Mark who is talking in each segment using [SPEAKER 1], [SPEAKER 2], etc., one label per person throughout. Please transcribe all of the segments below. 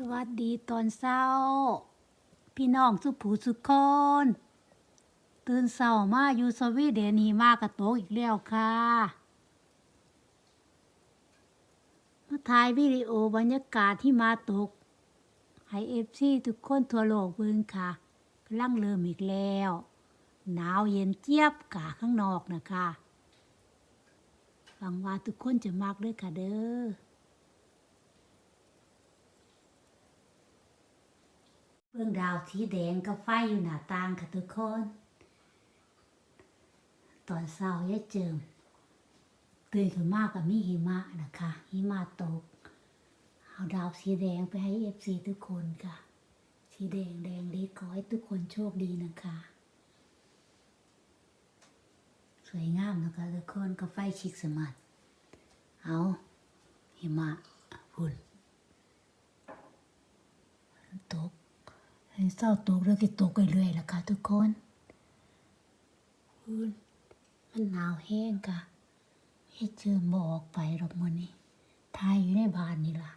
[SPEAKER 1] สวัสดีตอนเช้า พี่น้องสุผูสุคนตื่นเช้ามาอยู่สวีเดนีมากระโตกอีกแล้วค่ะมาถ่ายวิดีโอบรรยากาศที่มาตกให้เอฟซีทุกคนทั่วโลกเบิ่งค่ะกำลังเริ่มอีกแล้ว หนาวเย็นเจี๊ยบกาข้างนอกนะคะหวังว่าทุกคนจะมากด้วยค่ะเด้อ เบื้อ งดาวสีแดงกับไฟอยู่หน้าต่างค่ะทุกคน ตอนเช้ายายเจิมตื่นขึ้นมากกับมีหิมะนะคะหิมะตก เอาดาวสีแดงไปให้เอฟซีทุกคนค่ะ สีแดงแดงดีขอให้ทุกคนโชคดีนะคะ สวยงามนะคะทุกคนกับไฟชิกสมัดเอาหิมะพุ่นตก เศร้าตกแล้วก็ตกไปเรื่อยๆล่ะค่ะทุกคนมันหนาวแห้งค่ะให้เจอหมออกไปหรอกมันนี่ทายอยู่ในบ้านนี่ล่ะ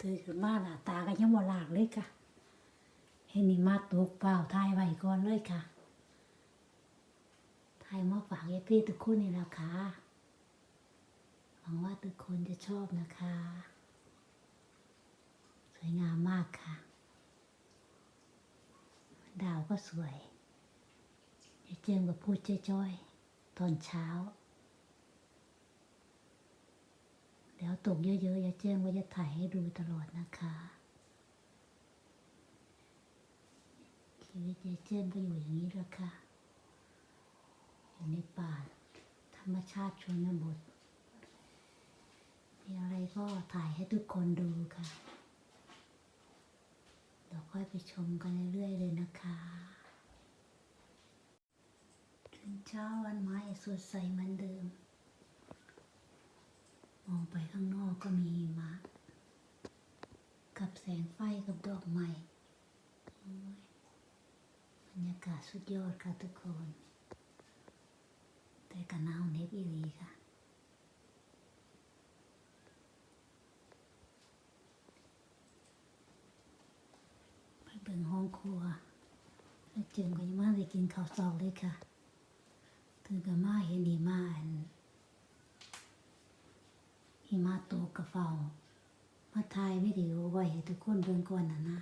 [SPEAKER 1] ตื่นขึ้นมาหน้าตาก็ยังบ่ลากเลยค่ะให้นี่มาตกเปล่าทายไว้ก่อนเลยค่ะทายมาฝากให้พี่ทุกคนนี่แหละค่ะหวังว่าทุกคนจะชอบนะคะ สวยงามมากค่ะ ดาวก็สวยยายเจิมกับพูดจ้อยๆ ตอนเช้า เดี๋ยวตกเยอะๆยายเจิมก็จะถ่ายให้ดูตลอดนะคะชีวิตยายเจิมก็อยู่อย่างนี้ละค่ะอยู่ในป่า ธรรมชาติชนบทมีอะไรก็ถ่ายให้ทุกคนดูค่ะ ค่อยไปชมกันเรื่อยๆเลยนะคะถึงเช้าวันไม้สดใสเหมือนเดิม มองไปข้างนอกก็มีหิมะ กับแสงไฟกับดอกไม้โอ้ยบรรยากาศสุดยอดค่ะทุกคน แต่ก็หนาวเน็บอีหลีค่ะ ไปเบิ่งห้องค รัวแล้วเจิมก็ยังมาได้กินข้าวเช้าเลยค่ะถึงก็มาเห็นหิมะอันหิมะตกกระเฝ้ามาถ่ายวิดีโอไว้ให้ทุกคนเบิ่งก่อนนะนะ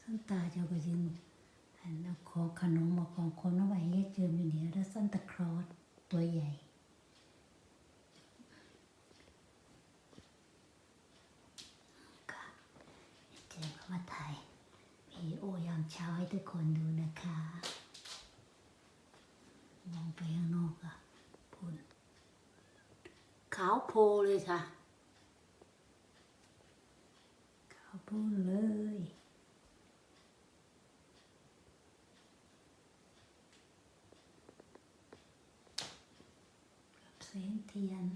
[SPEAKER 1] สันตาเจ้าก็ยิงอันเอาของขนมมาของคนเอาไว้ให้เจิมอยู่เนี่แล้วสันตาคลอสตัวใหญ่ ค่ะเจอเข้ามาถ่ายวีดีโอยาม เช้าให้ทุกคนดูนะคะ มองไปข้างนอกอะพุ่นขาวโพลเลยค่ะ ขาวโพลเลยกับแสงเทียน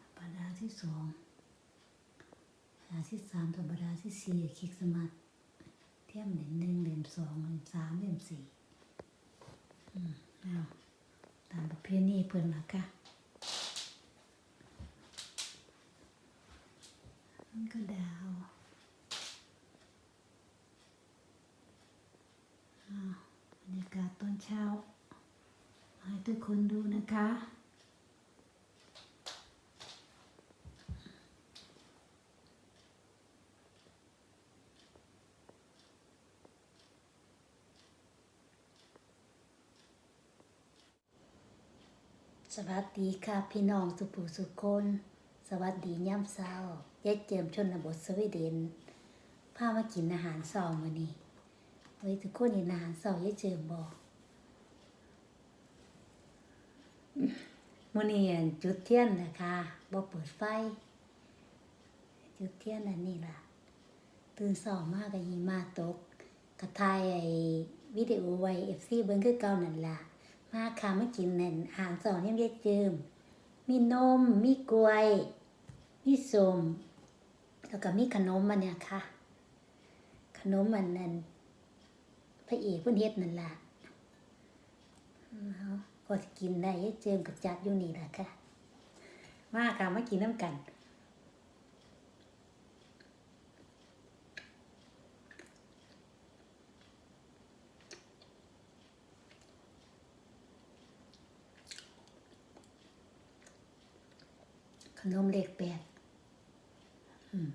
[SPEAKER 1] ธรรมดาที่สองาที่สามธรรมดาที่สี่คลิกสมาร์ทเทียมเหรียญหนึ่งเหรียญสองเหรียญสามเหรียญสี่เอาตามประเพณีเพิ่นละค่ะมันก็ดาวอ้าบรรยากาศตอนเช้ามาให้ทุกคนดูนะคะ สวัสดีค่ะพี่น้องสุภูสุคนสวัสดีย่ำเช้ายายเจิมชนบทสวีเดนพามากินอาหารเช้ามื้อนี้ไว้ทุกคนเห็นอาหารเช้ายายเจิมบอกมื้อนี้อั่นจุดเทียนนะคะบ่เปิดไฟ จุดเทียนอันนี้ล่ะ ตื่นเช้ามากก็หิมะตกกระทายไอวิดีโอไว้ FC เบิ่งคือเก่านั่นล่ะ มาค่ะมากินนั่นอาหารสอนยังเรียกจิมมีนม มีกล้วย มีส้มแล้วก็มีขนมมันเนี่ยค่ะ ขนมมันนั่นพระเอกพิ่นเฮ็ดนั่นล่ะก็กินได้ยายเจิมกับจัดอยู่นี่ล่ะค่ะ มาค่ะมากินน้ำกัน ข นมเหล็กแปดอืม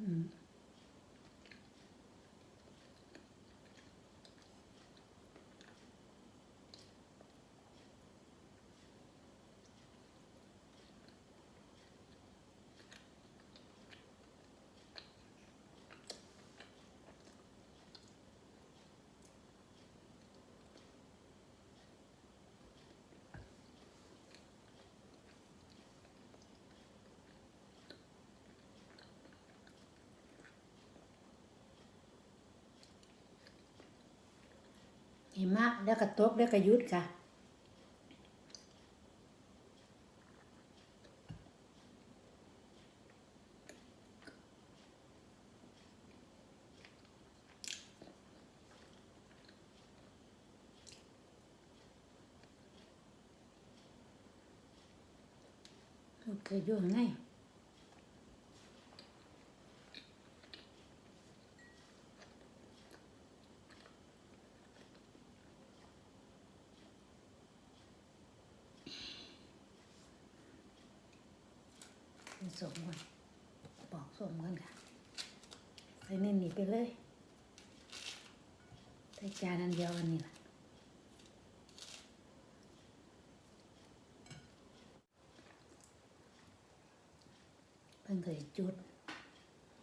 [SPEAKER 1] อืม เห็นมากแล้วก็ตกแล้วก็ยุดค่ะโอเคอยู่ข้างในเป็นสมกัน ปอกสมกันค่ะ ใส่เน้นนี่ไปเลยใส่จานอันเดียวกันนี่แหละเพิ่งเคยจุด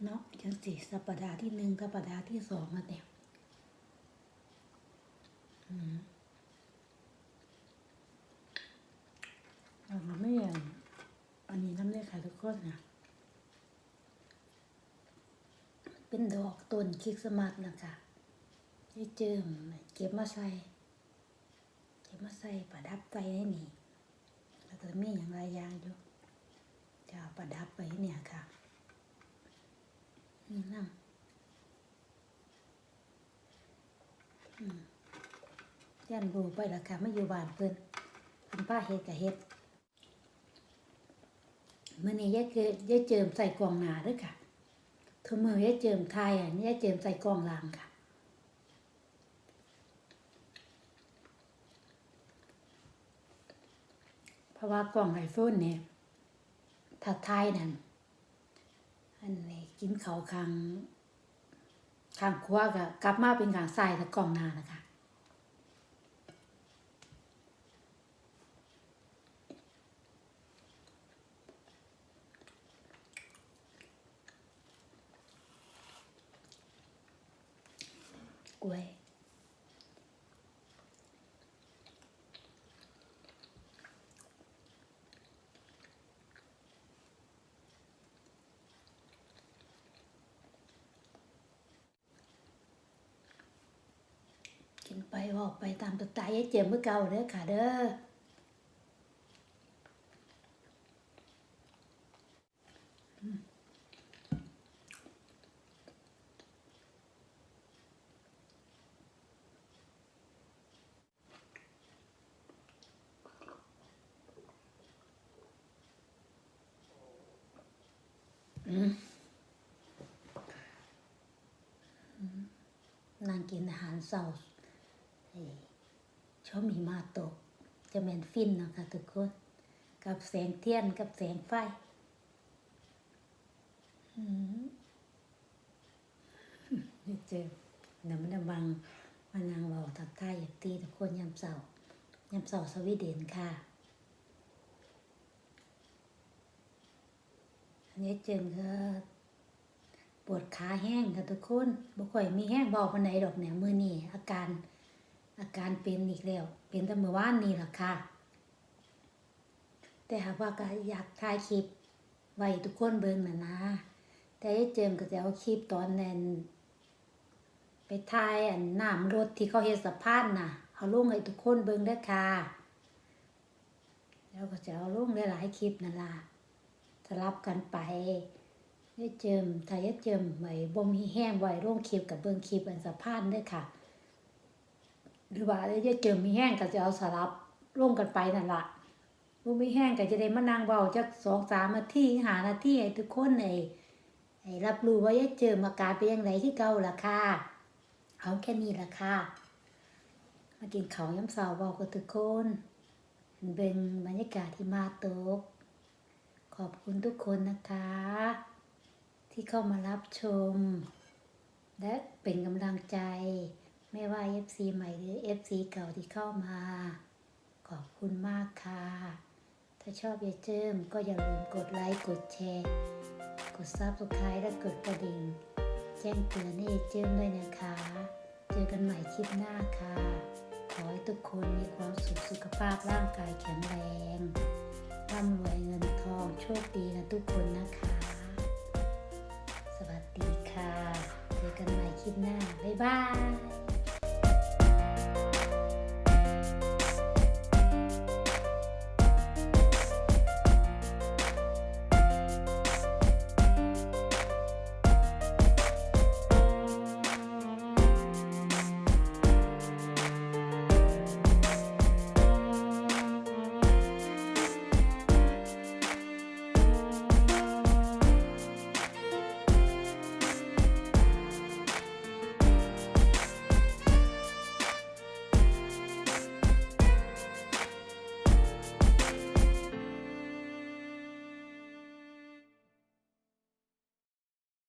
[SPEAKER 1] เนาะจังสี่สัปดาห์ที่หนึ่งสัปดาห์ที่สองมาแต่อืมเราไม่อย่างอันนี้น้ำเลยค่ะทุกคนนะ เป็นดอกต้นคริกสต์มาสนะคะได้เจิมเก็บมาใส่เก็บมาใส่ประดับใจให้นี่แล้วก็มีอย่างไรอย่างอยู่จะเอาประดับไปเนี่ยค่ะนี่นั่งอืมยันบูไปและค่ะไม่อยู่บ้านเพิ่นเพิ่นป้าเฮ็ดกับเฮ็ดเมื่อนี้ยายเกยยายเจิมใส่กล่องหนาด้วยค่ะ ทุกมือยายเจิมไทยอะยายเจิมใส่กล่องลางค่ะ เพราะว่ากล่องไอโฟนเนี่ยถ้าไทยนั่นอันนี้กินเขาวคางคางครัวก็กลับมาเป็นกางใส่แต่กล่องนานะคะ กล้วย กินไปออกไปตามตัวตายยายเจียมเมื่อเก่าเด้อค่ะเด้อ นั่งกินอาหารเช้าชอบมีมาตก จะแมนฟินนะคะทุกคน กับแสงเทียนกับแสงไฟนี่เจอเดี๋ยวมันจะบังมานางเบาทักทายอยากตีทุกคนยามเสาร์ยามเสาร์สวีเดนค่ะ อันนี้เจมก็ปวดขาแห้งค่ะทุกคนบ่ค่อยมีแห้งเบาปานใดดอกเนี่ยมือนี้อาการอาการเป็นอีกแล้ว เป็นแต่เมื่อวานนี้ล่ะค่ะ แต่หากว่าก็อยากถ่ายคลิปไว้ทุกคนเบิ่งน่ะนะ แต่ไอ้เจิมก็จะเอาคลิปตอนนั้นไปถ่ายอันน้ำรถที่เขาเฮ็ดสะพานน่ะ เอาลงให้ทุกคนเบิ่งเด้ค่ะ แล้วก็จะเอาลงหลายๆคลิปนั่นล่ะ ลับกันไปยายเจิมถ้ายายเจิมไว้บ่มีแห้งไว้ลงคลิปกับเบิ่งคลิปอันสะพานด้อค่ะ หรือว่ายายเจิมมีแห้งก็จะเอาสลับลงกันไปนั่นละบ่มีแห้งก็จะได้มานั่งเว้าจัก2-3นาที5นาทีให้ทุกคนได้ให้รับรู้ว่ายายเจิมอาการเป็นจังไดคือเก่าล่ะค่ะ เอาแค่นี้ล่ะค่ะ มากินข้าวยามเช้าเว้ากับทุกคนเบิ่งบรรยากาศที่มาตก อบคุณทุกคนนะคะ ที่เข้ามารับชม และเป็นกำลังใจ ไม่ว่า FC ใหม่หรือ FC เก่าที่เข้ามา ขอบคุณมากค่ะ ถ้าชอบอย่าเจิมก็อย่าลืมกดไลค์ กดแชร์ กด Subscribe และกดกระดิ่ง แจ้งเตือนให้อย่าเจิมด้วยนะคะ เจอกันใหม่คลิปหน้าค่ะ ขอให้ทุกคนมีความสุขสุขภาพร่างกายแข็งแรง ร่ำรวยเงินทองโชคดีกันทุกคนนะคะ สวัสดีค่ะ เจอกันใหม่คลิปหน้า บ๊ายบาย